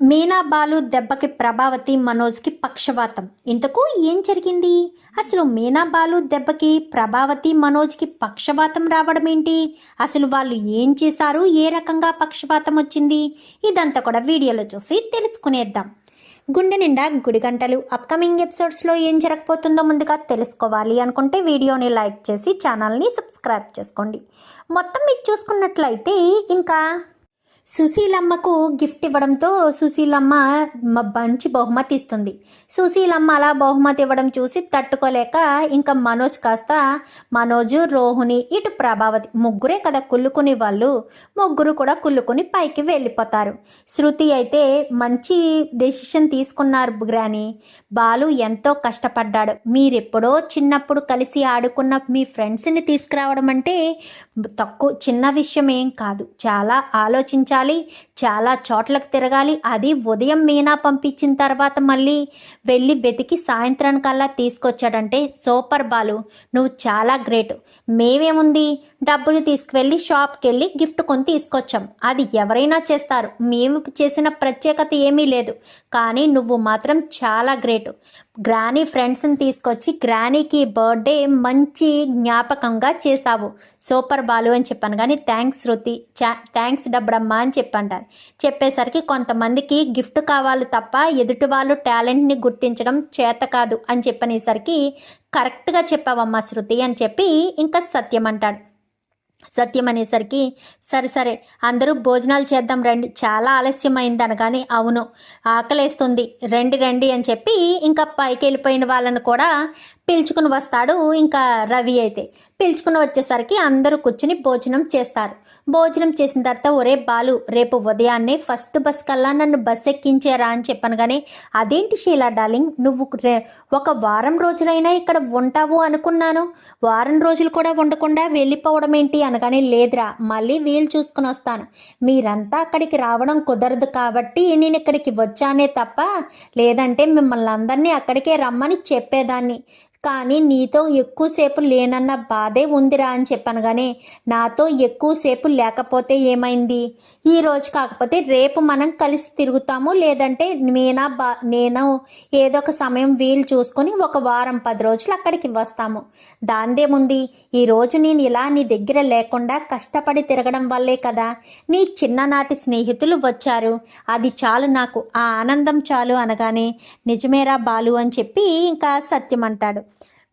మీనా బాలు దెబ్బకి ప్రభావతి మనోజ్కి పక్షవాతం. ఇంతకు ఏం జరిగింది? అసలు మీనా బాలు దెబ్బకి ప్రభావతి మనోజ్కి పక్షవాతం రావడం ఏంటి? అసలు వాళ్ళు ఏం చేశారు? ఏ రకంగా పక్షవాతం వచ్చింది? ఇదంతా కూడా వీడియోలో చూసి తెలుసుకునేద్దాం. గుండె నిండా గుడిగంటలు అప్కమింగ్ ఎపిసోడ్స్లో ఏం జరగబోతుందో ముందుగా తెలుసుకోవాలి అనుకుంటే వీడియోని లైక్ చేసి ఛానల్ని సబ్స్క్రైబ్ చేసుకోండి. మొత్తం మీరు చూసుకున్నట్లయితే ఇంకా సుశీలమ్మకు గిఫ్ట్ ఇవ్వడంతో సుశీలమ్మ మంచి బహుమతి ఇస్తుంది. సుశీలమ్మ అలా బహుమతి ఇవ్వడం చూసి తట్టుకోలేక ఇంకా మనోజ్ కాస్త మనోజు రోహిణి ఇటు ప్రభావతి ముగ్గురే కదా కుళ్ళుకుని వాళ్ళు. ముగ్గురు కూడా కుళ్ళుకుని పైకి వెళ్ళిపోతారు. శృతి అయితే మంచి డెసిషన్ తీసుకున్నారు గ్రాని. బాలు ఎంతో కష్టపడ్డాడు. మీరెప్పుడో చిన్నప్పుడు కలిసి ఆడుకున్న మీ ఫ్రెండ్స్ని తీసుకురావడం అంటే తక్కువ చిన్న విషయం ఏం కాదు. చాలా ఆలోచించాలి. చాలా చోట్లకు తిరగాలి. అది ఉదయం మీనా పంపించిన తర్వాత మళ్ళీ వెళ్ళి వెతికి సాయంత్రానికల్లా తీసుకొచ్చాడంటే సూపర్ బాలు నువ్వు చాలా గ్రేట్. మేమేముంది? డబ్బులు తీసుకువెళ్ళి షాప్కి వెళ్ళి గిఫ్ట్ కొని తీసుకొచ్చాం. అది ఎవరైనా చేస్తారు. మేము చేసిన ప్రత్యేకత ఏమీ లేదు. కానీ నువ్వు మాత్రం చాలా గ్రేట్. గ్రానీ ఫ్రెండ్స్ని తీసుకొచ్చి గ్రానీకి బర్త్డే మంచి జ్ఞాపకంగా చేశావు. సూపర్ బాలు అని చెప్పాను. కానీ థ్యాంక్స్ శృతి చా థ్యాంక్స్ డబ్బడమ్మా అని చెప్పంటారు. చెప్పేసరికి కొంతమందికి గిఫ్ట్ కావాలి తప్ప ఎదుటి వాళ్ళు టాలెంట్ని గుర్తించడం చేత కాదు అని చెప్పనేసరికి కరెక్ట్గా చెప్పావమ్మా శృతి అని చెప్పి ఇంకా సత్యం అంటాడు సత్యం అనేసరికి సరే సరే అందరూ భోజనాలు చేద్దాం రండి. చాలా ఆలస్యమైంది అనగానే అవును ఆకలేస్తుంది రండి రండి అని చెప్పి ఇంకా పైకి వెళ్ళిపోయిన వాళ్ళని కూడా పిలుచుకుని వస్తాడు ఇంకా రవి అయితే. పిలుచుకుని వచ్చేసరికి అందరూ కూర్చుని భోజనం చేస్తారు. భోజనం చేసిన తర్వాత ఒరే బాలు రేపు ఉదయాన్నే ఫస్ట్ బస్ కల్లా నన్ను బస్ ఎక్కించారా అని చెప్పాను. కానీ అదేంటి షీలా డార్లింగ్? నువ్వు ఒక వారం రోజులైనా ఇక్కడ ఉంటావు అనుకున్నాను. వారం రోజులు కూడా ఉండకుండా వెళ్ళిపోవడం ఏంటి? అనగానే లేదురా మళ్ళీ వీలు చూసుకుని వస్తాను. మీరంతా అక్కడికి రావడం కుదరదు కాబట్టి నేను ఇక్కడికి వచ్చానే తప్ప లేదంటే మిమ్మల్ని అందరినీ అక్కడికే రమ్మని చెప్పేదాన్ని. కానీ నీతో ఎక్కువసేపు లేనన్న బాధే ఉందిరా అని చెప్పాను కానీ నాతో ఎక్కువసేపు లేకపోతే ఏమైంది? ఈ రోజు కాకపోతే రేపు మనం కలిసి తిరుగుతాము లేదంటే నేనా బా నేను ఏదో ఒక సమయం వీలు చూసుకొని ఒక వారం పది రోజులు అక్కడికి వస్తాము. దాందేముంది? ఈ రోజు నేను ఇలా నీ దగ్గర లేకుండా కష్టపడి తిరగడం వల్లే కదా నీ చిన్ననాటి స్నేహితులు వచ్చారు. అది చాలు నాకు. ఆ ఆనందం చాలు అనగానే నిజమేరా బాలు అని చెప్పి ఇంకా సత్యం అంటాడు.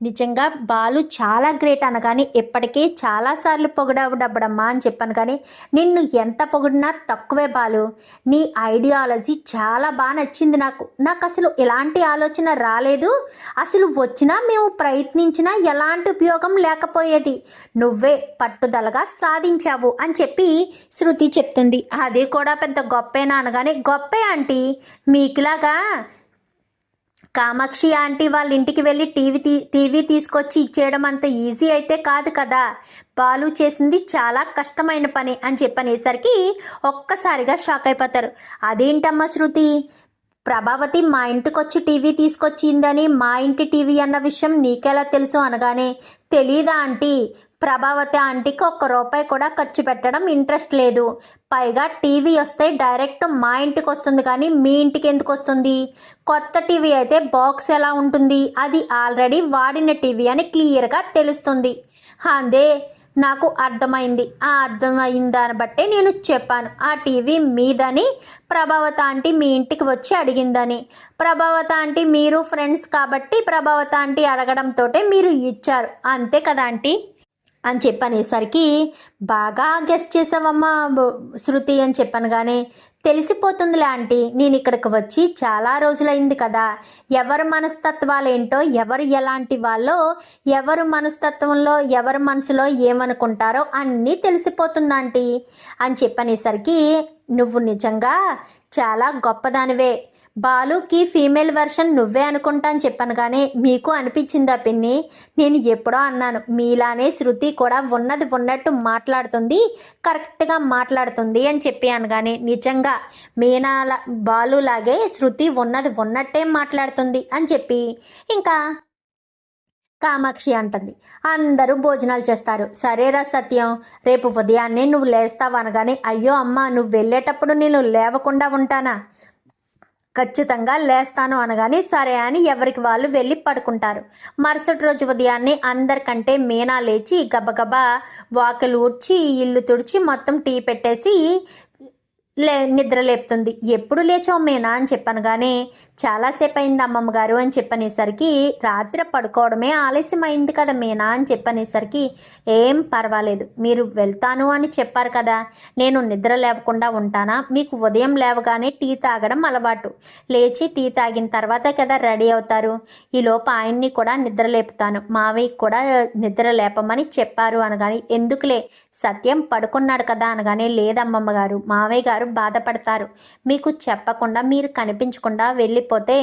నిజంగా బాలు చాలా గ్రేట్ అనగానే ఇప్పటికే చాలాసార్లు పొగడావు డబ్బడమ్మా అని చెప్పాను కానీ నిన్ను ఎంత పొగిడినా తక్కువే బాలు. నీ ఐడియాలజీ చాలా బాగా నచ్చింది నాకు. నాకు అసలు ఎలాంటి ఆలోచన రాలేదు. అసలు వచ్చినా మేము ప్రయత్నించినా ఎలాంటి ఉపయోగం లేకపోయేది. నువ్వే పట్టుదలగా సాధించావు అని చెప్పి శృతి చెప్తుంది. అది కూడా పెద్ద గొప్పేనా అనగానే గొప్పే ఆంటీ. మీకులాగా కామాక్షి ఆంటీ వాళ్ళ ఇంటికి వెళ్ళి టీవీ తీ టీవీ తీసుకొచ్చి ఇచ్చేయడం అంత ఈజీ అయితే కాదు కదా. బాలు చేసింది చాలా కష్టమైన పని అని చెప్పనేసరికి ఒక్కసారిగా షాక్ అయిపోతారు. అదేంటమ్మా శృతి? ప్రభావతి మా ఇంటికి వచ్చి టీవీ తీసుకొచ్చిందని మా ఇంటి టీవీ అన్న విషయం నీకెలా తెలుసు అనగానే తెలీదా ఆంటీ? ప్రభావతి ఆంటీకి ఒక్క రూపాయి కూడా ఖర్చు పెట్టడం ఇంట్రెస్ట్ లేదు. పైగా టీవీ వస్తే డైరెక్ట్ మా ఇంటికి వస్తుంది కానీ మీ ఇంటికి ఎందుకు వస్తుంది? కొత్త టీవీ అయితే బాక్స్ ఎలా ఉంటుంది? అది ఆల్రెడీ వాడిన టీవీ అని క్లియర్గా తెలుస్తుంది. అదే నాకు అర్థమైంది. ఆ అర్థమైన దాన్ని బట్టే నేను చెప్పాను. ఆ టీవీ మీదని ప్రభావత ఆంటీ మీ ఇంటికి వచ్చి అడిగిందని. ప్రభావత ఆంటీ మీరు ఫ్రెండ్స్ కాబట్టి ప్రభావత ఆంటీ అడగడంతో మీరు ఇచ్చారు. అంతే కదా ఆంటీ? అని చెప్పనేసరికి బాగా గెస్ట్ చేసావమ్మా శృతి అని చెప్పాను కానీ తెలిసిపోతుందిలే ఆంటీ నేను ఇక్కడికి వచ్చి చాలా రోజులైంది కదా ఎవరి మనస్తత్వాలేంటో ఎవరు ఎలాంటి వాళ్ళో ఎవరు మనస్తత్వంలో ఎవరి మనసులో ఏమనుకుంటారో అన్నీ తెలిసిపోతుంది ఆంటీ అని చెప్పనేసరికి నువ్వు నిజంగా చాలా గొప్పదానివే బాలుకి ఫీమేల్ వెర్షన్ నువ్వే అనుకుంటా అని చెప్పాను కానీ మీకు అనిపించిందా పిన్ని? నేను ఎప్పుడో అన్నాను మీలానే శృతి కూడా ఉన్నది ఉన్నట్టు మాట్లాడుతుంది కరెక్ట్గా మాట్లాడుతుంది అని చెప్పి అనగానే నిజంగా మీనాల బాలులాగే శృతి ఉన్నది ఉన్నట్టే మాట్లాడుతుంది అని చెప్పి ఇంకా కామాక్షి అంటుంది. అందరూ భోజనాలు చేస్తారు. సరేరా సత్యం రేపు ఉదయాన్నే నువ్వు లేస్తావు అనగానే అయ్యో అమ్మ నువ్వు వెళ్ళేటప్పుడు నేను లేవకుండా ఉంటానా? ఖచ్చితంగా లేస్తాను అనగానే సరే అని ఎవరికి వాళ్ళు వెళ్ళి పడుకుంటారు. మరుసటి రోజు ఉదయాన్నే అందరికంటే మీనా లేచి గబగబా వాకిలు ఊడ్చి ఇల్లు తుడిచి మొత్తం టీ పెట్టేసి లే నిద్ర లేపుతుంది. ఎప్పుడు లేచావు మీనా అని చెప్పనగానే చాలాసేపు అయింది అమ్మమ్మ గారు అని చెప్పనేసరికి రాత్రి పడుకోవడమే ఆలస్యం అయింది కదా మీనా అని చెప్పనేసరికి ఏం పర్వాలేదు మీరు వెళ్తాను అని చెప్పారు కదా. నేను నిద్ర లేవకుండా ఉంటానా? మీకు ఉదయం లేవగానే టీ తాగడం అలవాటు. లేచి టీ తాగిన తర్వాత కదా రెడీ అవుతారు. ఈ ఆయన్ని కూడా నిద్ర లేపుతాను. మావయ్యకి కూడా నిద్ర లేపమని చెప్పారు అనగాని ఎందుకులే? సత్యం పడుకున్నాడు కదా అనగానే లేదమ్మమ్మ గారు మావయ్య గారు బాధపడతారు. మీకు చెప్పకుండా మీరు కనిపించకుండా వెళ్ళి వెళ్ళిపోతే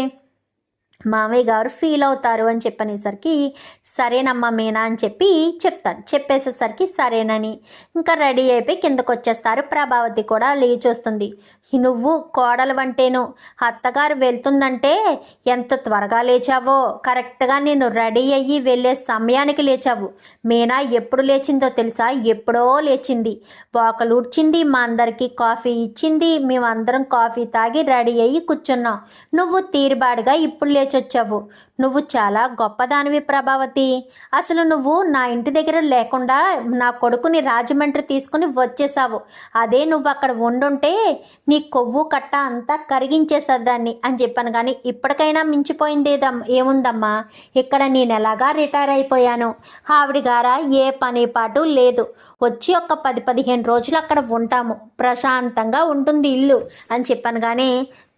మామయ్య గారు ఫీల్ అవుతారు అని చెప్పనేసరికి సరేనమ్మా మీనా అని చెప్పి చెప్తాను చెప్పేసేసరికి సరేనని ఇంకా రెడీ అయిపోయి కిందకు వచ్చేస్తారు ప్రభావతి కూడా లేచి వస్తుంది. నువ్వు కోడలు వంటేను. అత్తగారు వెళ్తుందంటే ఎంత త్వరగా లేచావో. కరెక్ట్గా నేను రెడీ అయ్యి వెళ్ళే సమయానికి లేచావు. మీనా ఎప్పుడు లేచిందో తెలుసా? ఎప్పుడో లేచింది. వాకలు ఊడ్చింది మా అందరికీ కాఫీ ఇచ్చింది. మేమందరం కాఫీ తాగి రెడీ అయ్యి కూర్చున్నాం. నువ్వు తీరుబాటుగా ఇప్పుడు లేచి లేచొచ్చావు నువ్వు చాలా గొప్పదానివి ప్రభావతి. అసలు నువ్వు నా ఇంటి దగ్గర లేకుండా నా కొడుకుని రాజమండ్రి తీసుకుని వచ్చేసావు. అదే నువ్వు అక్కడ ఉండుంటే నీ కొవ్వు కట్ట అంతా కరిగించేసేదాన్ని అని చెప్పాను కానీ ఇప్పటికైనా మించిపోయిందేదమ్ ఏముందమ్మా? ఇక్కడ నేను ఎలాగా రిటైర్ అయిపోయాను? ఆవిడ గారా ఏ పని పాటు లేదు. వచ్చి ఒక పది పదిహేను రోజులు అక్కడ ఉంటాము. ప్రశాంతంగా ఉంటుంది ఇల్లు అని చెప్పాను కానీ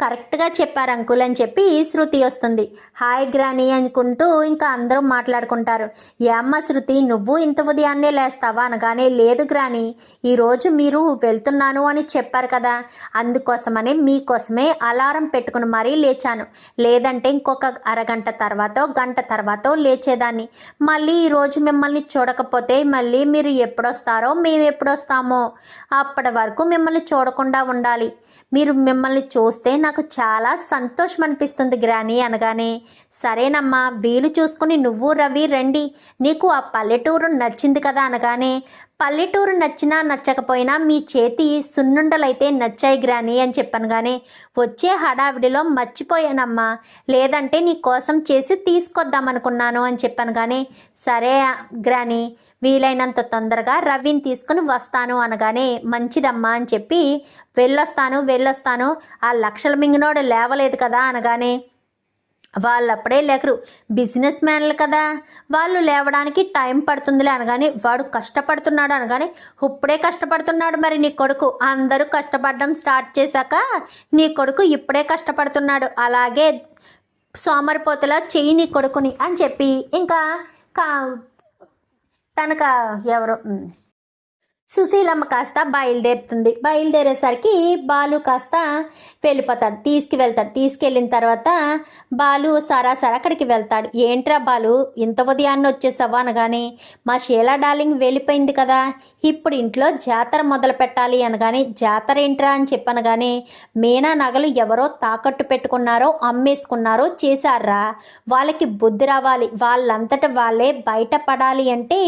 కరెక్ట్గా చెప్పారు అంకుల్ అని చెప్పి శృతి వస్తుంది. హాయ్ గ్రాని అనుకుంటూ ఇంకా అందరూ మాట్లాడుకుంటారు. ఏమ్మ శృతి నువ్వు ఇంత ఉదయాన్నే లేస్తావా? అనగానే లేదు గ్రాని ఈరోజు మీరు వెళ్తున్నాను అని చెప్పారు కదా. అందుకోసమనే మీకోసమే అలారం పెట్టుకుని మరీ లేచాను. లేదంటే ఇంకొక అరగంట తర్వాత గంట తర్వాత లేచేదాన్ని. మళ్ళీ ఈరోజు మిమ్మల్ని చూడకపోతే మళ్ళీ మీరు ఎప్పుడొస్తారో మేము ఎప్పుడొస్తామో అప్పటి వరకు మిమ్మల్ని చూడకుండా ఉండాలి. మీరు మిమ్మల్ని చూస్తే నాకు చాలా సంతోషం అనిపిస్తుంది గ్రాని అనగానే సరేనమ్మా వీలు చూసుకుని నువ్వు రవి రండి నీకు ఆ పల్లెటూరు నచ్చింది కదా అనగానే పల్లెటూరు నచ్చినా నచ్చకపోయినా మీ చేతి సున్నుండలైతే నచ్చాయి గ్రాని అని చెప్పాను కానీ వచ్చే హడావిడిలో మర్చిపోయానమ్మా లేదంటే నీ కోసం చేసి తీసుకొద్దామనుకున్నాను అని చెప్పాను కానీ సరే గ్రాని వీలైనంత తొందరగా రవిని తీసుకుని వస్తాను అనగానే మంచిదమ్మా అని చెప్పి వెళ్ళొస్తాను వెళ్ళొస్తాను ఆ లక్షల మింగినోడు లేవలేదు కదా అనగానే వాళ్ళప్పుడే లేకరు బిజినెస్ మ్యాన్లు కదా వాళ్ళు లేవడానికి టైం పడుతుందిలే అనగానే వాడు కష్టపడుతున్నాడు అనగానే ఇప్పుడే కష్టపడుతున్నాడు మరి నీ కొడుకు అందరూ కష్టపడడం స్టార్ట్ చేశాక నీ కొడుకు ఇప్పుడే కష్టపడుతున్నాడు అలాగే సోమరిపోతులా చెయ్యి నీ కొడుకుని అని చెప్పి ఇంకా కా తనక ఎవరు సుశీలమ్మ కాస్త బయలుదేరుతుంది. బయలుదేరేసరికి బాలు కాస్త వెళ్ళిపోతాడు. తీసుకువెళ్తాడు. తీసుకెళ్ళిన తర్వాత బాలు సరాసరి అక్కడికి వెళ్తాడు. ఏంట్రా బాలు ఇంత ఉదయాన్నే వచ్చేసావా? అనగానే మా షీలా డార్లింగ్ వెళ్ళిపోయింది కదా ఇప్పుడు ఇంట్లో జాతర మొదలు పెట్టాలి అనగానే జాతర ఏంట్రా? అని చెప్పనగానే మీనా నగలు ఎవరో తాకట్టు పెట్టుకున్నారో అమ్మేసుకున్నారో చేశారా? వాళ్ళకి బుద్ధి రావాలి. వాళ్ళంతట వాళ్ళే బయటపడాలి అంటే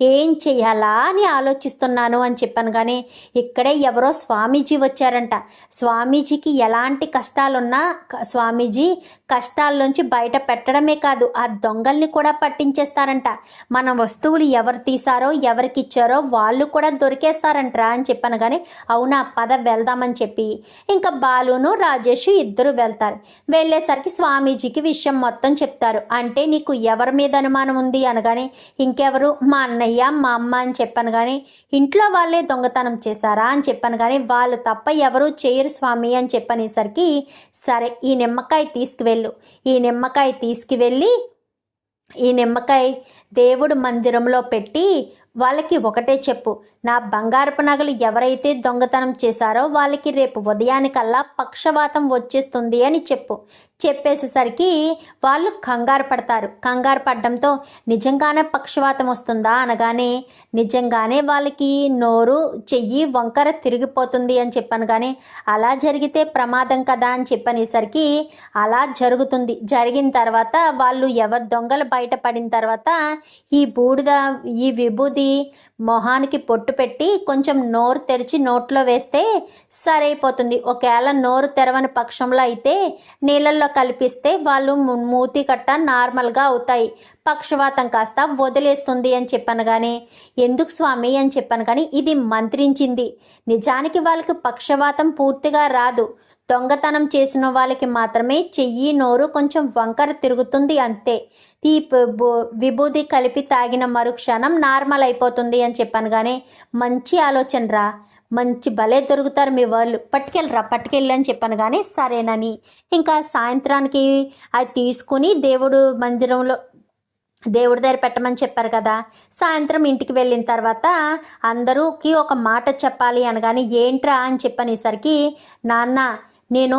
ఏం చేయాలా అని ఆలోచిస్తున్నాను అని చెప్పాను కానీ ఇక్కడే ఎవరో స్వామీజీ వచ్చారంట. స్వామీజీకి ఎలాంటి కష్టాలున్నా స్వామీజీ స్వామీజీ కష్టాల్లోంచి బయట పెట్టడమే కాదు ఆ దొంగల్ని కూడా పట్టించేస్తారంట. మన వస్తువులు ఎవరు తీశారో ఎవరికిచ్చారో వాళ్ళు కూడా దొరికేస్తారంట్రా అని చెప్పాను కానీ అవునా పద వెళ్దామని చెప్పి. ఇంకా బాలును రాజేష్ ఇద్దరు వెళ్తారు. వెళ్ళేసరికి స్వామీజీకి విషయం మొత్తం చెప్తారు. అంటే నీకు ఎవరి మీద అనుమానం ఉంది అనగానే ఇంకెవరు? మా అన్నయ్య మా అమ్మ అని చెప్పాను కానీ ఇంట్లో వాళ్ళే దొంగతనం చేశారా అని చెప్పాను కానీ వాళ్ళు తప్ప ఎవరు చేయరు స్వామి అని చెప్పనేసరికి సరే ఈ నిమ్మకాయ తీసుకువెళ్ళు. ఈ నిమ్మకాయ తీసుకువెళ్ళి ఈ నిమ్మకాయ దేవుడు మందిరంలో పెట్టి వాళ్ళకి ఒకటే చెప్పు. నా బంగారపు నగలు ఎవరైతే దొంగతనం చేశారో వాళ్ళకి రేపు ఉదయానికల్లా పక్షవాతం వచ్చేస్తుంది అని చెప్పు. చెప్పేసేసరికి వాళ్ళు కంగారు పడతారు. కంగారు పడడంతో నిజంగానే పక్షవాతం వస్తుందా అనగానే నిజంగానే వాళ్ళకి నోరు చెయ్యి వంకర తిరిగిపోతుంది అని చెప్పాను కానీ అలా జరిగితే ప్రమాదం కదా అని చెప్పనేసరికి అలా జరుగుతుంది. జరిగిన తర్వాత వాళ్ళు ఎవరు దొంగలు బయటపడిన తర్వాత ఈ బూడిద ఈ విభూది మొహానికి పొట్టు బొట్టు పెట్టి కొంచెం నోరు తెరిచి నోట్లో వేస్తే సరైపోతుంది. ఒకవేళ నోరు తెరవని పక్షంలో అయితే నీళ్ళల్లో కలిపిస్తే వాళ్ళు మూతి కట్ట నార్మల్గా అవుతాయి. పక్షవాతం కాస్త వదిలేస్తుంది అని చెప్పాను కానీ ఎందుకు స్వామి అని చెప్పాను కానీ ఇది మంత్రించింది. నిజానికి వాళ్ళకి పక్షవాతం పూర్తిగా రాదు. దొంగతనం చేసిన వాళ్ళకి మాత్రమే చెయ్యి నోరు కొంచెం వంకర తిరుగుతుంది అంతే. ఈ ప- విభూది కలిపి తాగిన మరుక్షణం నార్మల్ అయిపోతుంది అని చెప్పాను కానీ మంచి ఆలోచన రా. మంచి భలే దొరుకుతారు మీ వాళ్ళు. పట్టుకెళ్ళరా పట్టుకెళ్ళి అని చెప్పాను కానీ సరేనని. ఇంకా సాయంత్రానికి అది తీసుకుని దేవుడు మందిరంలో దేవుడి దగ్గర పెట్టమని చెప్పారు కదా. సాయంత్రం ఇంటికి వెళ్ళిన తర్వాత అందరూకి ఒక మాట చెప్పాలి అనగాని ఏంట్రా? అని చెప్పనేసరికి నాన్న నేను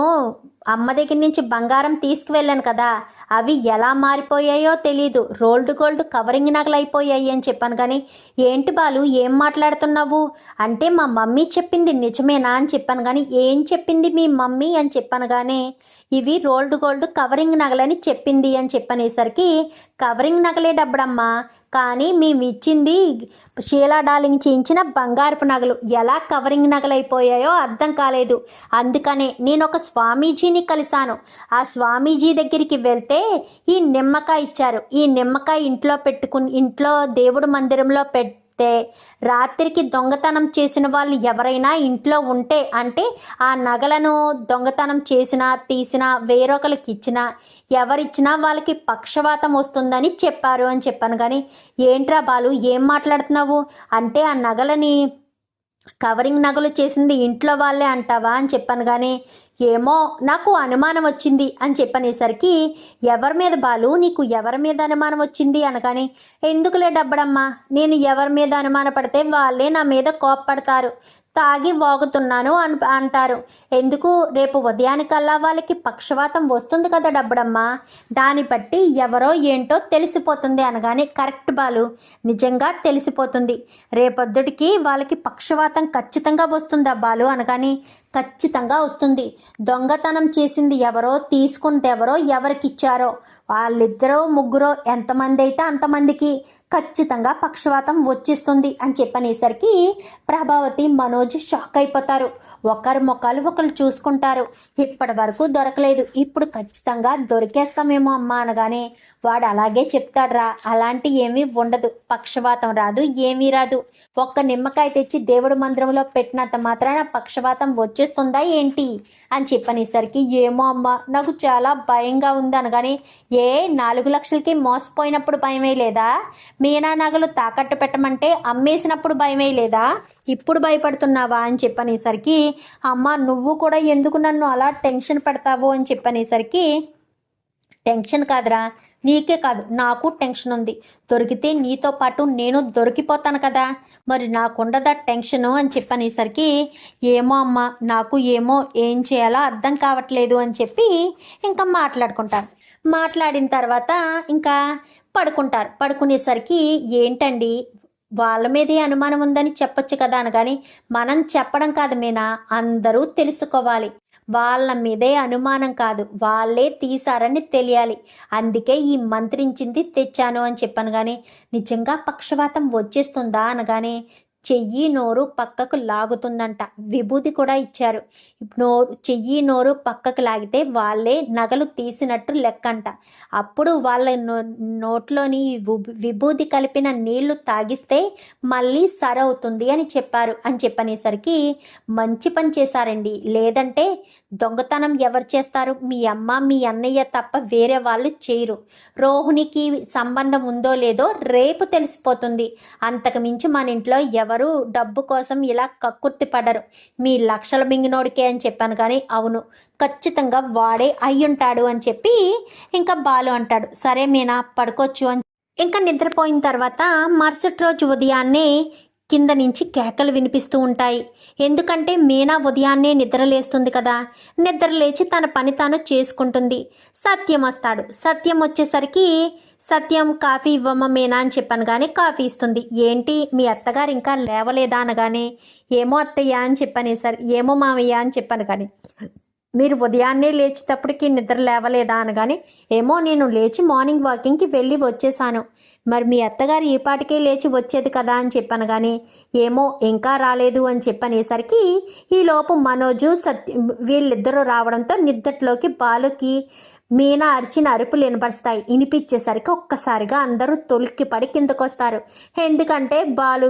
అమ్మ దగ్గర నుంచి బంగారం తీసుకువెళ్ళాను కదా అవి ఎలా మారిపోయాయో తెలీదు. రోల్డ్ గోల్డ్ కవరింగ్ నగలు అయిపోయాయి అని చెప్పాను కానీ ఏంటి బాలు ఏం మాట్లాడుతున్నావు? అంటే మా మమ్మీ చెప్పింది నిజమేనా అని చెప్పాను కానీ ఏం చెప్పింది మీ మమ్మీ అని చెప్పాను కానీ ఇవి రోల్డ్ గోల్డ్ కవరింగ్ నగలని చెప్పింది అని చెప్పనేసరికి కవరింగ్ నగలే డబ్బడమ్మా. కానీ మేము ఇచ్చింది షీలా డార్లింగ్ చేయించిన బంగారపు నగలు. ఎలా కవరింగ్ నగలు అయిపోయాయో అర్థం కాలేదు. అందుకనే నేను ఒక స్వామీజీని కలిశాను. ఆ స్వామీజీ దగ్గరికి వెళ్తే ఈ నిమ్మకాయ ఇచ్చారు. ఈ నిమ్మకాయ ఇంట్లో పెట్టుకుని ఇంట్లో దేవుడు మందిరంలో పెట్ చెప్తే రాత్రికి దొంగతనం చేసిన వాళ్ళు ఎవరైనా ఇంట్లో ఉంటే అంటే ఆ నగలను దొంగతనం చేసినా తీసినా వేరొకరికి ఇచ్చినా ఎవరిచ్చినా వాళ్ళకి పక్షవాతం వస్తుందని చెప్పారు అని చెప్పాను. కానీ ఏంట్రా బాలు ఏం మాట్లాడుతున్నావు? అంటే ఆ నగలని కవరింగ్ నగలు చేసింది ఇంట్లో వాళ్ళే అంటావా అని చెప్పాను. కానీ ఏమో నాకు అనుమానం వచ్చింది అని చెప్పనేసరికి ఎవరి మీద బాలు నీకు ఎవరి మీద అనుమానం వచ్చింది అనగానే ఎందుకులే డబ్బడమ్మా నేను ఎవరి మీద అనుమాన పడితే వాళ్ళే నా మీద కోప్పడతారు తాగి వాగుతున్నాను అన్ అంటారు. ఎందుకు? రేపు ఉదయానికల్లా వాళ్ళకి పక్షవాతం వస్తుంది కదా డబ్బడమ్మా. దాన్ని బట్టి ఎవరో ఏంటో తెలిసిపోతుంది అనగానే కరెక్ట్ బాలు నిజంగా తెలిసిపోతుంది. రేపొద్దుటికి వాళ్ళకి పక్షవాతం ఖచ్చితంగా వస్తుందా బాలు అనగానే ఖచ్చితంగా వస్తుంది. దొంగతనం చేసింది ఎవరో తీసుకుంది ఎవరో ఎవరికిచ్చారో? వాళ్ళిద్దరో ముగ్గురో ఎంతమంది అయితే అంతమందికి ఖచ్చితంగా పక్షవాతం వచ్చేస్తుంది అని చెప్పనేసరికి ప్రభావతి మనోజ్ షాక్ అయిపోతారు. ఒకరి ముఖాలు ఒకరు చూసుకుంటారు. ఇప్పటి వరకు దొరకలేదు. ఇప్పుడు ఖచ్చితంగా దొరికేస్తామేమో అమ్మా అనగానే వాడు అలాగే చెప్తాడ్రా. అలాంటి ఏమీ ఉండదు. పక్షవాతం రాదు ఏమీ రాదు. ఒక్క నిమ్మకాయ తెచ్చి దేవుడి మందిరంలో పెట్టినంత మాత్రాన పక్షవాతం వచ్చేస్తుందా ఏంటి? అని చెప్పనేసరికి ఏమో అమ్మా నాకు చాలా భయంగా ఉంది అనగానే ఏ నాలుగు లక్షలకి మోసపోయినప్పుడు భయమే లేదా? మీనా నగలు తాకట్టు పెట్టమంటే అమ్మేసినప్పుడు భయమే లేదా? ఇప్పుడు భయపడుతున్నావా? అని చెప్పనేసరికి అమ్మ నువ్వు కూడా ఎందుకు నన్ను అలా టెన్షన్ పెడతావు? అని చెప్పనేసరికి టెన్షన్ కాదురా. నీకే కాదు నాకు టెన్షన్ ఉంది. దొరికితే నీతో పాటు నేను దొరికిపోతాను కదా. మరి నాకుండదా టెన్షను అని చెప్పనేసరికి ఏమో అమ్మ నాకు ఏమో ఏం చేయాలో అర్థం కావట్లేదు అని చెప్పి ఇంకా మాట్లాడుకుంటారు. మాట్లాడిన తర్వాత ఇంకా పడుకుంటారు. పడుకునేసరికి ఏంటండి వాళ్ళ మీదే అనుమానం ఉందని చెప్పొచ్చు కదా అనగాని మనం చెప్పడం కాదు మీనా అందరూ తెలుసుకోవాలి. వాళ్ళ మీదే అనుమానం కాదు. వాళ్ళే తీశారని తెలియాలి. అందుకే ఈ మంత్రించింది తెచ్చాను అని చెప్పాను కానీ నిజంగా పక్షవాతం వచ్చేస్తుందా అనగానే చెయ్యి నోరు పక్కకు లాగుతుందంట. విభూతి కూడా ఇచ్చారు. నోరు చెయ్యి నోరు పక్కకు లాగితే వాళ్ళే నగలు తీసినట్టు లెక్కంట. అప్పుడు వాళ్ళ నో నోట్లోని విభూతి కలిపిన నీళ్ళు తాగిస్తే మళ్ళీ సరవుతుంది అని చెప్పారు. అని చెప్పనేసరికి మంచి పని చేశారండి. లేదంటే దొంగతనం ఎవరు చేస్తారు? మీ అమ్మ మీ అన్నయ్య తప్ప వేరే వాళ్ళు చేయరు. రోహిణికి సంబంధం ఉందో లేదో రేపు తెలిసిపోతుంది. అంతకుమించి మన ఇంట్లో ఎవరు డబ్బు కోసం ఇలా కక్కుర్తి పడరు. మీ లక్షల మింగినోడికే అని చెప్పాను కానీ అవును ఖచ్చితంగా వాడే అయ్యుంటాడు అని చెప్పి ఇంకా బాలు అంటాడు. సరే మీనా పడుకోవచ్చు అని ఇంకా నిద్రపోయిన తర్వాత మరుసటి రోజు ఉదయాన్నే కింద నుంచి కేకలు వినిపిస్తూ ఉంటాయి. ఎందుకంటే మీనా ఉదయాన్నే నిద్రలేస్తుంది కదా. నిద్రలేచి తన పని తాను చేసుకుంటుంది. సత్యం వస్తాడు. సత్యం వచ్చేసరికి సత్యం కాఫీ ఇవ్వమ్మ మీనా అని చెప్పాను కానీ కాఫీ ఇస్తుంది. ఏంటి? మీ అత్తగారు ఇంకా లేవలేదా? అనగానే ఏమో అత్తయ్య అని చెప్పనేసరి ఏమో మామయ్య అని చెప్పాను కానీ మీరు ఉదయాన్నే లేచేటప్పటికి నిద్ర లేవలేదా? అనగానే ఏమో నేను లేచి మార్నింగ్ వాకింగ్కి వెళ్ళి వచ్చేసాను. మరి మీ అత్తగారు ఈ పాటికే లేచి వచ్చేది కదా అని చెప్పాను కానీ ఏమో ఇంకా రాలేదు అని చెప్పనేసరికి ఈలోపు మనోజు సత్య వీళ్ళిద్దరూ రావడంతో నిద్దట్లోకి బాలుకి మీనా అరిచిన అరుపులు వినపరుస్తాయి. వినిపించేసరికి ఒక్కసారిగా అందరూ తొలిక్కి పడి కిందకొస్తారు. ఎందుకంటే బాలు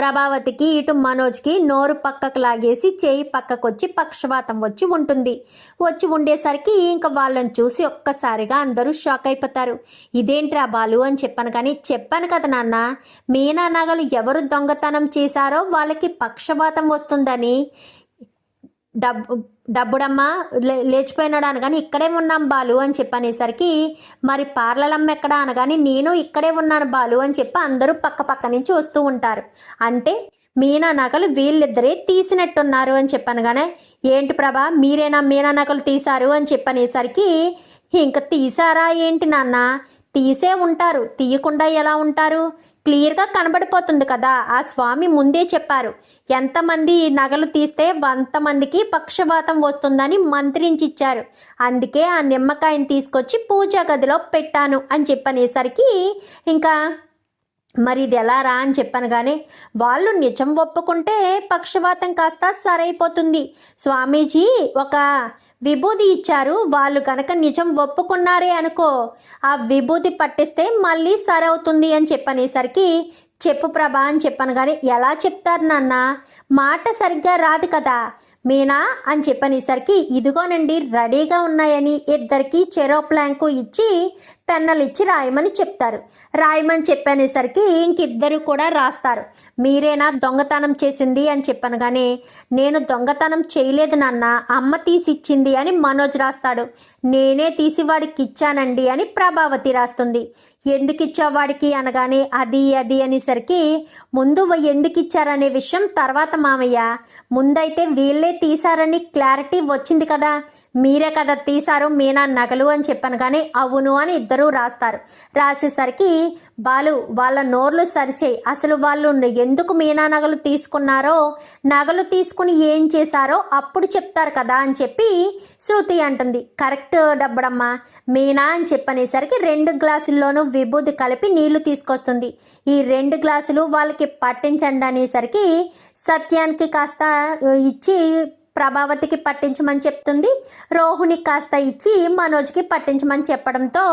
ప్రభావతికి ఇటు మనోజ్కి నోరు పక్కకు లాగేసి చేయి పక్కకొచ్చి పక్షవాతం వచ్చి ఉంటుంది. వచ్చి ఉండేసరికి ఇంకా వాళ్ళని చూసి ఒక్కసారిగా అందరూ షాక్ అయిపోతారు. ఇదేంట్రా బాలు అని చెప్పాను కానీ చెప్పాను కదా నాన్న మీనా నగలు ఎవరు దొంగతనం చేశారో వాళ్ళకి పక్షవాతం వస్తుందని డబ్బు డబ్బుడమ్మ లే లేచిపోయినాడు అనగాని ఇక్కడే ఉన్నాం బాలు అని చెప్పనేసరికి మరి పార్లలమ్మ ఎక్కడ అనగాని నేను ఇక్కడే ఉన్నాను బాలు అని చెప్పి అందరూ పక్క పక్క నుంచి వస్తూ ఉంటారు. అంటే మీనా నగలు వీళ్ళిద్దరే తీసినట్టున్నారు అని చెప్పనగానే ఏంటి ప్రభా మీరేనా మీనా నగలు తీశారు అని చెప్పనేసరికి ఇంకా తీసారా ఏంటి నాన్న? తీసే ఉంటారు. తీయకుండా ఎలా ఉంటారు? క్లియర్గా కనబడిపోతుంది కదా? ఆ స్వామి ముందే చెప్పారు. ఎంతమంది నగలు తీస్తే అంతమందికి పక్షవాతం వస్తుందని మంత్రించి ఇచ్చారు అందుకే ఆ నిమ్మకాయని తీసుకొచ్చి పూజా గదిలో పెట్టాను అని చెప్పనేసరికి ఇంకా మరి ఇది ఎలా రా? అని చెప్పాను కానీ వాళ్ళు నిజం ఒప్పుకుంటే పక్షవాతం కాస్త సరైపోతుంది. స్వామీజీ ఒక విభూది ఇచ్చారు. వాళ్ళు కనుక నిజం ఒప్పుకున్నారే అనుకో ఆ విభూతి పట్టిస్తే మళ్ళీ సరవుతుంది అని చెప్పనేసరికి చెప్పు ప్రభా అని చెప్పాను కానీ ఎలా చెప్తారు నాన్న? మాట సరిగ్గా రాదు కదా. మీనా అని చెప్పనేసరికి ఇదిగోనండి రెడీగా ఉన్నాయని ఇద్దరికి చెరో ప్లాంకు ఇచ్చి పెన్నలు ఇచ్చి రాయమని చెప్తారు. రాయమని చెప్పనేసరికి ఇంకిద్దరు కూడా రాస్తారు. మీరేనా దొంగతనం చేసింది అని చెప్పాను కానీ నేను దొంగతనం చేయలేదు నాన్న. అమ్మ తీసి ఇచ్చింది అని మనోజ్ రాస్తాడు. నేనే తీసి వాడికి ఇచ్చానండి అని ప్రభావతి రాస్తుంది. ఎందుకు ఇచ్చావు వాడికి? అనగానే అది అది అనేసరికి ముందు ఎందుకు ఇచ్చారనే విషయం తర్వాత మామయ్య. ముందైతే వీళ్ళే తీశారని క్లారిటీ వచ్చింది కదా. మీరే కదా తీశారు మీనా నగలు అని చెప్పాను కానీ అవును అని ఇద్దరూ రాస్తారు. రాసేసరికి బాలు వాళ్ళ నోర్లు సరిచేయి. అసలు వాళ్ళు ఎందుకు మీనా నగలు తీసుకున్నారో నగలు తీసుకుని ఏం చేశారో అప్పుడు చెప్తారు కదా అని చెప్పి శృతి అంటుంది. కరెక్ట్ డబ్బడమ్మా మీనా అని చెప్పనేసరికి రెండు గ్లాసుల్లోనూ విభూది కలిపి నీళ్ళు తీసుకొస్తుంది. ఈ రెండు గ్లాసులు వాళ్ళకి పట్టించండి అనేసరికి సత్యానికి కాస్త ఇచ్చి ప్రభావతికి పట్టించమని చెప్తుంది. రోహుని కాస్త ఇచ్చి మనోజ్కి పట్టించమని చెప్పడంతో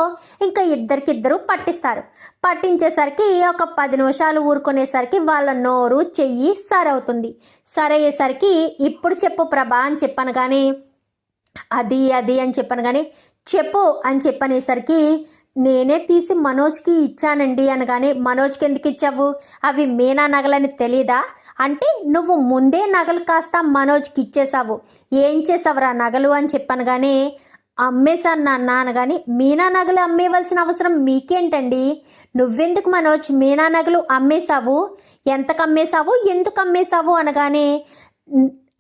ఇంకా ఇద్దరికిద్దరు పట్టిస్తారు. పట్టించేసరికి ఒక పది నిమిషాలు ఊరుకునేసరికి వాళ్ళ నోరు చెయ్యి సరవుతుంది. సరయ్యేసరికి ఇప్పుడు చెప్పు ప్రభా అని చెప్పాను కానీ అది అది అని చెప్పాను కానీ చెప్పు అని చెప్పనేసరికి నేనే తీసి మనోజ్కి ఇచ్చానండి అనగానే మనోజ్కి ఎందుకు ఇచ్చావు? అవి మీనా నగలని తెలీదా? అంటే నువ్వు ముందే నగలు కాస్త మనోజ్కి ఇచ్చేసావు ఏం చేసావురా నగలు అని చెప్పాను కానీ అమ్మేశాను నాన్న అనగాని మీనా నగలు అమ్మేవలసిన అవసరం మీకేంటండి? నువ్వెందుకు మనోజ్ మీనా నగలు అమ్మేశావు? ఎంతకు అమ్మేశావు? ఎందుకు అమ్మేశావు అనగానే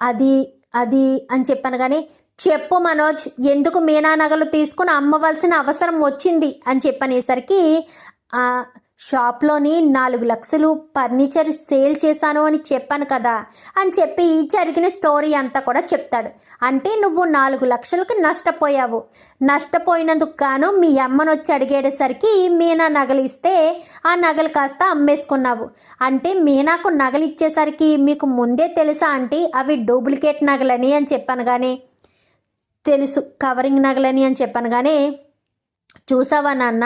అది అది అని చెప్పాను కానీ చెప్పు మనోజ్ ఎందుకు మీనా నగలు తీసుకుని అమ్మవలసిన అవసరం వచ్చింది అని చెప్పనేసరికి ఆ షాప్లోని నాలుగు లక్షలు ఫర్నిచర్ సేల్ చేశాను అని చెప్పాను కదా అని చెప్పి జరిగిన స్టోరీ అంతా కూడా చెప్తాడు. అంటే నువ్వు నాలుగు లక్షలకు నష్టపోయావు. నష్టపోయినందుకు గాను మీ అమ్మను వచ్చి అడిగేసరికి మీనా నగలు ఇస్తే ఆ నగలు కాస్త అమ్మేసుకున్నావు. అంటే మీనాకు నగలు ఇచ్చేసరికి మీకు ముందే తెలుసా అంటే అవి డూప్లికేట్ నగలని అని చెప్పాను కానీ తెలుసు కవరింగ్ నగలని అని చెప్పాను కానీ చూసావా నాన్న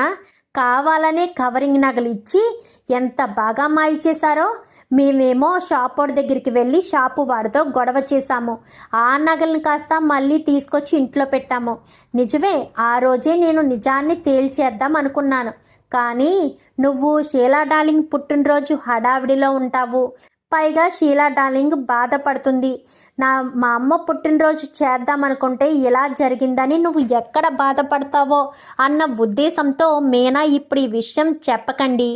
కావాలనే కవరింగ్ నగలు ఇచ్చి ఎంత బాగా మాయ చేశారో మేమేమో షాప్ దగ్గరికి వెళ్ళి షాపు వాడితో గొడవ చేశాము. ఆ నగలను కాస్త మళ్ళీ తీసుకొచ్చి ఇంట్లో పెట్టాము. నిజమే ఆ రోజే నేను నిజాన్ని తేల్చేద్దాం అనుకున్నాను. కానీ నువ్వు షీలా డార్లింగ్ పుట్టినరోజు హడావిడిలో ఉంటావు. పైగా షీలా డార్లింగ్ బాధపడుతుంది. నా మా అమ్మ పుట్టినరోజు చేద్దాం అనుకుంటే ఇలా జరిగిందని నువ్వు ఎక్కడ బాధపడతావో అన్న ఉద్దేశంతో మీనా ఇప్పుడు ఈ విషయం చెప్పకండి.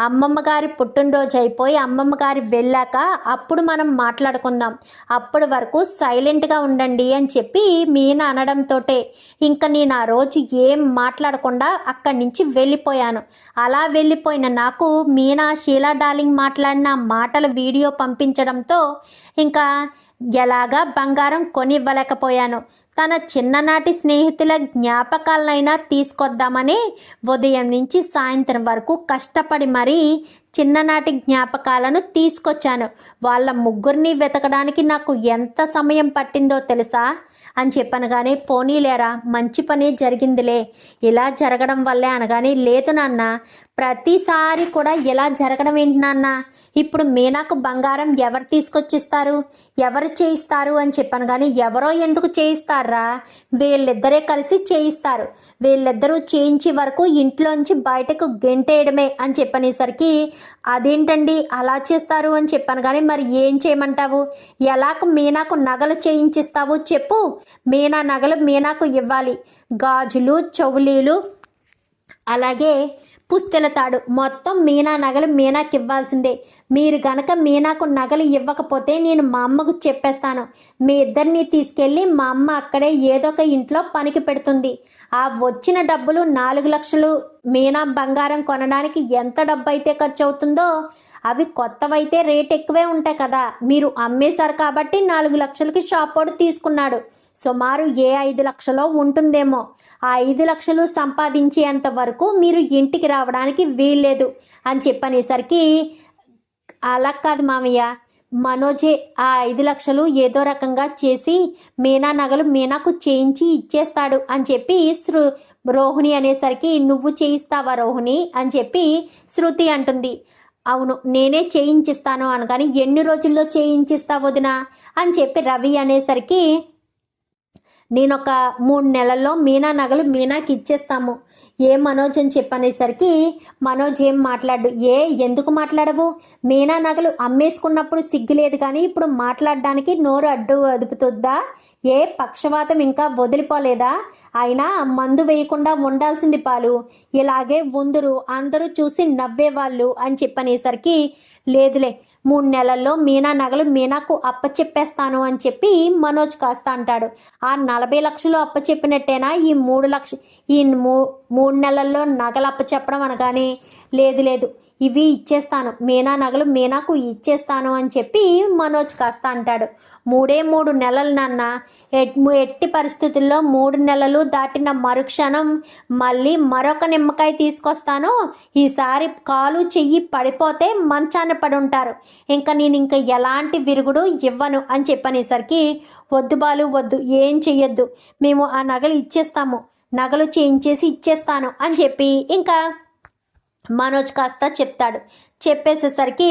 అమ్మమ్మ గారి పుట్టినరోజు అయిపోయి అమ్మమ్మ గారి వెళ్ళాక అప్పుడు మనం మాట్లాడుకుందాం. అప్పటి వరకు సైలెంట్గా ఉండండి అని చెప్పి మీనా అనడంతోటే ఇంకా నేను ఆ రోజు ఏం మాట్లాడకుండా అక్కడి నుంచి వెళ్ళిపోయాను. అలా వెళ్ళిపోయిన నాకు మీనా షీలా డార్లింగ్ మాట్లాడిన మాటల వీడియో పంపించడంతో ఇంకా ఎలాగా బంగారం కొనివ్వలేకపోయాను. తన చిన్ననాటి స్నేహితుల జ్ఞాపకాలనైనా తీసుకొద్దామని ఉదయం నుంచి సాయంత్రం వరకు కష్టపడి మరీ చిన్ననాటి జ్ఞాపకాలను తీసుకొచ్చాను. వాళ్ళ ముగ్గురిని వెతకడానికి నాకు ఎంత సమయం పట్టిందో తెలుసా? అని చెప్పనగానే పోనీలేరా మంచి పని జరిగిందిలే. ఇలా జరగడం వల్లే అనగానే లేదు నాన్న ప్రతిసారి కూడా ఇలా జరగడం ఏంటి నాన్న? ఇప్పుడు మీనాకు బంగారం ఎవరు తీసుకొచ్చిస్తారు? ఎవరు చేయిస్తారు అని చెప్పాను కానీ ఎవరో ఎందుకు చేయిస్తారా? వీళ్ళిద్దరే కలిసి చేయిస్తారు. వీళ్ళిద్దరూ చేయించే వరకు ఇంట్లోంచి బయటకు గెంటేయడమే అని చెప్పనేసరికి అదేంటండి అలా చేస్తారు అని చెప్పాను కానీ మరి ఏం చేయమంటావు? ఎలాకు మీనాకు నగలు చేయించిస్తావు చెప్పు. మీనా నగలు మీనాకు ఇవ్వాలి. గాజులు చెవులీలు అలాగే పుస్తెలతాడు. మొత్తం మీనా నగలు మీనాకి ఇవ్వాల్సిందే. మీరు గనక మీనాకు నగలు ఇవ్వకపోతే నేను మా అమ్మకు చెప్పేస్తాను. మీ ఇద్దరిని తీసుకెళ్ళి మా అమ్మ అక్కడే ఏదో ఒక ఇంట్లో పనికి పెడుతుంది. ఆ వచ్చిన డబ్బులు నాలుగు లక్షలు మీనా బంగారం కొనడానికి ఎంత డబ్బు అయితే ఖర్చు అవుతుందో అవి కొత్తవైతే రేట్ ఎక్కువే ఉంటాయి కదా. మీరు అమ్మేశారు కాబట్టి నాలుగు లక్షలకి షాప్ వాడు తీసుకున్నాడు. సుమారు ఏ ఐదు లక్షలో ఉంటుందేమో. ఆ ఐదు లక్షలు సంపాదించేంత వరకు మీరు ఇంటికి రావడానికి వీల్లేదు అని చెప్పనేసరికి అలా కాదు మామయ్య. మనోజే ఆ ఐదు లక్షలు ఏదో రకంగా చేసి మీనా నగలు మీనాకు చేయించి ఇచ్చేస్తాడు అని చెప్పి శృ రోహిణి అనేసరికి నువ్వు చేయిస్తావా రోహిణి? అని చెప్పి శృతి అంటుంది. అవును నేనే చేయించిస్తాను అనగాని ఎన్ని రోజుల్లో చేయించిస్తా వదినా? అని చెప్పి రవి అనేసరికి నేను ఒక మూడు నెలల్లో మీనా నగలు మీనాకి ఇచ్చేస్తాము. ఏ మనోజ్ అని చెప్పనేసరికి మనోజ్ ఏం మాట్లాడు? ఏ ఎందుకు మాట్లాడవు? మీనా నగలు అమ్మేసుకున్నప్పుడు సిగ్గులేదు కానీ ఇప్పుడు మాట్లాడడానికి నోరు అడ్డు అదుపుతుందా ఏ పక్షవాతం ఇంకా వదిలిపోలేదా? అయినా మందు వేయకుండా ఉండాల్సింది పాలు. ఇలాగే ఉందరు అందరూ చూసి నవ్వేవాళ్ళు అని చెప్పనేసరికి లేదులే మూడు నెలల్లో మీనా నగలు మీనాకు అప్పచెప్పేస్తాను అని చెప్పి మనోజ్ కాస్త అంటాడు. ఆ నలభై లక్షలు అప్పచెప్పినట్టేనా? ఈ మూడు లక్ష ఈ మూ మూడు నెలల్లో నగలు అప్పచెప్పడం అనగానే లేదు లేదు. ఇవి ఇచ్చేస్తాను. మీనా నగలు మీనాకు ఇచ్చేస్తాను అని చెప్పి మనోజ్ కాస్త అంటాడు. మూడే మూడు నెలలు నాన్న. ఎట్టి పరిస్థితుల్లో మూడు నెలలు దాటిన మరుక్షణం మళ్ళీ మరొక నిమ్మకాయ తీసుకొస్తాను. ఈసారి కాలు చెయ్యి పడిపోతే మంచాన పడి ఉంటారు. ఇంకా నేను ఇంకా ఎలాంటి విరుగుడు ఇవ్వను అని చెప్పనేసరికి వద్దు బాలు వద్దు ఏం చెయ్యొద్దు. మేము ఆ నగలు ఇచ్చేస్తాము. నగలు చేయించేసి ఇచ్చేస్తాను అని చెప్పి ఇంకా మనోజ్ కాస్త చెప్తాడు. చెప్పేసేసరికి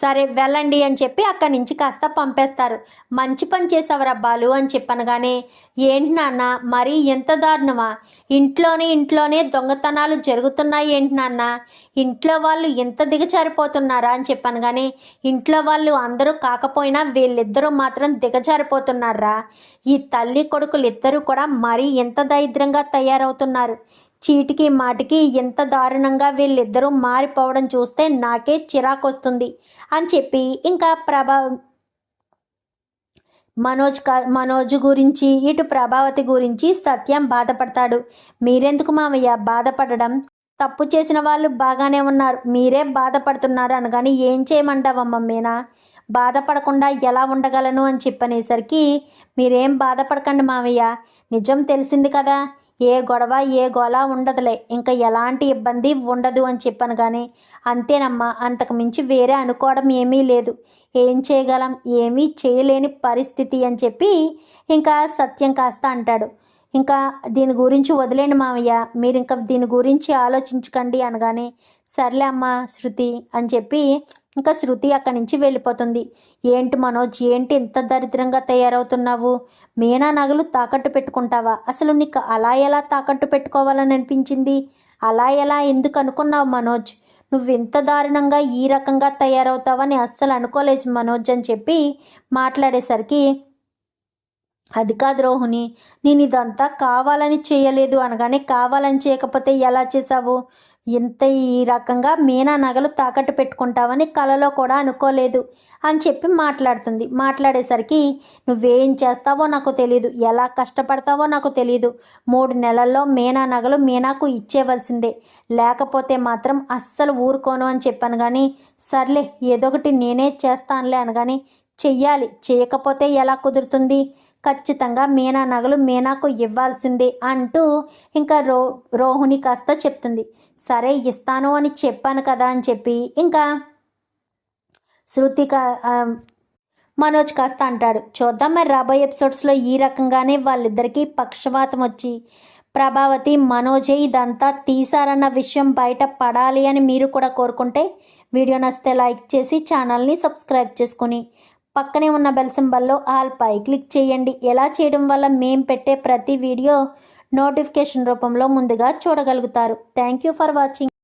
సరే వెళ్ళండి అని చెప్పి అక్కడి నుంచి కాస్త పంపేస్తారు. మంచి పని చేసావురా బాలు అని చెప్పనగానే ఏంటి నాన్న మరీ ఎంత దారుణమా? ఇంట్లోనే ఇంట్లోనే దొంగతనాలు జరుగుతున్నాయి ఏంటి నాన్న? ఇంట్లో వాళ్ళు ఎంత దిగజారిపోతున్నారా అని చెప్పనగానే ఇంట్లో వాళ్ళు అందరూ కాకపోయినా వీళ్ళిద్దరూ మాత్రం దిగజారిపోతున్నారా? ఈ తల్లి కొడుకులు ఇద్దరూ కూడా మరీ ఎంత దరిద్రంగా తయారవుతున్నారు? చీటికి మాటికి ఎంత దారుణంగా వీళ్ళిద్దరూ మారిపోవడం చూస్తే నాకే చిరాకొస్తుంది అని చెప్పి ఇంకా ప్రభా మనోజ్ క మనోజ్ గురించి ఇటు ప్రభావతి గురించి సత్యం బాధపడతాడు. మీరెందుకు మామయ్య బాధపడడం? తప్పు చేసిన వాళ్ళు బాగానే ఉన్నారు. మీరే బాధపడుతున్నారు అనగాని ఏం చేయమంటావమ్మ మీనా? బాధపడకుండా ఎలా ఉండగలను? అని చెప్పనేసరికి మీరేం బాధపడకండి మామయ్య. నిజం తెలిసింది కదా. ఏ గొడవ ఏ గోలా ఉండదులే. ఇంకా ఎలాంటి ఇబ్బంది ఉండదు అని చెప్పాను కానీ అంతేనమ్మా. అంతకు మించి వేరే అనుకోవడం ఏమీ లేదు. ఏం చేయగలం? ఏమీ చేయలేని పరిస్థితి అని చెప్పి ఇంకా సత్యం కాస్త అంటాడు. ఇంకా దీని గురించి వదిలేండి మామయ్య. మీరు ఇంకా దీని గురించి ఆలోచించకండి అనగానే సర్లే అమ్మా శృతి అని చెప్పి ఇంకా శృతి అక్కడి నుంచి వెళ్ళిపోతుంది. ఏంటి మనోజ్ ఏంటి ఇంత దరిద్రంగా తయారవుతున్నావు? మీనా నగలు తాకట్టు పెట్టుకుంటావా? అసలు నీకు అలా ఎలా తాకట్టు పెట్టుకోవాలని అనిపించింది? అలా ఎలా ఎందుకు అనుకున్నావు మనోజ్? నువ్వు ఇంత దారుణంగా ఈ రకంగా తయారవుతావని అస్సలు అనుకోలేదు మనోజ్ అని చెప్పి మాట్లాడేసరికి అది కాదు రోహిణి నేను ఇదంతా కావాలని చేయలేదు అనగానే కావాలని చేయకపోతే ఎలా చేసావు ఇంత ఈ రకంగా మీనా నగలు తాకట్టు పెట్టుకుంటావని కలలో కూడా అనుకోలేదు అని చెప్పి మాట్లాడుతుంది. మాట్లాడేసరికి నువ్వేం చేస్తావో నాకు తెలియదు ఎలా కష్టపడతావో నాకు తెలియదు మూడు నెలల్లో మీనా నగలు మీనాకు ఇచ్చేవలసిందే. లేకపోతే మాత్రం అస్సలు ఊరుకోను అని చెప్పాను కానీ సర్లే ఏదో ఒకటి నేనే చేస్తానులే అనగాని చెయ్యాలి. చేయకపోతే ఎలా కుదురుతుంది? ఖచ్చితంగా మీనా నగలు మీనాకు ఇవ్వాల్సిందే అంటూ ఇంకా రో రోహిణి కాస్త చెప్తుంది. సరే ఇస్తాను అని చెప్పాను కదా అని చెప్పి ఇంకా శృతిక మనోజ్ కాస్త అంటాడు. చూద్దాం మరి రాబోయే ఎపిసోడ్స్లో ఈ రకంగానే వాళ్ళిద్దరికీ పక్షవాతం వచ్చి ప్రభావతి మనోజే ఇదంతా తీసారన్న విషయం బయట పడాలి అని మీరు కూడా కోరుకుంటే వీడియో నచ్చితే లైక్ చేసి ఛానల్ని సబ్స్క్రైబ్ చేసుకొని పక్కనే ఉన్న బెల్ సింబల్లో ఆల్ పై క్లిక్ చేయండి. ఎలా చేయడం వల్ల మేము పెట్టే ప్రతి వీడియో నోటిఫికేషన్ రూపంలో ముందుగా చూడగలుగుతారు. Thank you for watching